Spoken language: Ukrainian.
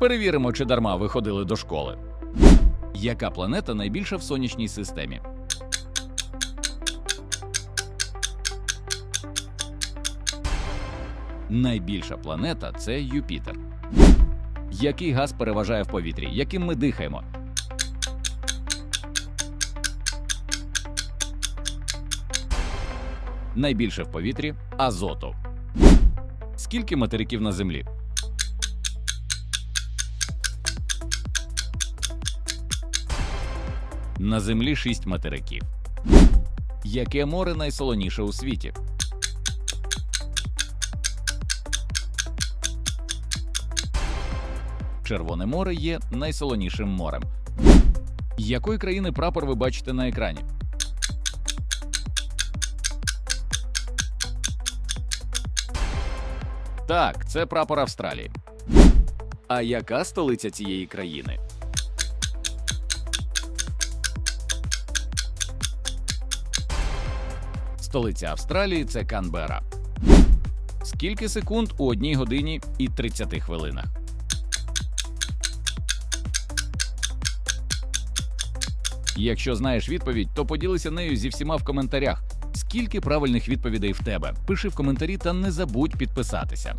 Перевіримо, чи дарма ви ходили до школи. Яка планета найбільша в сонячній системі? Найбільша планета це Юпітер. Який газ переважає в повітрі, яким ми дихаємо? Найбільше в повітрі азоту. Скільки материків на землі? На землі шість материків. Яке море найсолоніше у світі? Червоне море є найсолонішим морем. Якої країни прапор ви бачите на екрані? Так, це прапор Австралії. А яка столиця цієї країни? Столиця Австралії це Канбера. Скільки секунд у одній годині і 30 хвилинах? Якщо знаєш відповідь, то поділися нею зі всіма в коментарях. Скільки правильних відповідей в тебе? Пиши в коментарі та не забудь підписатися.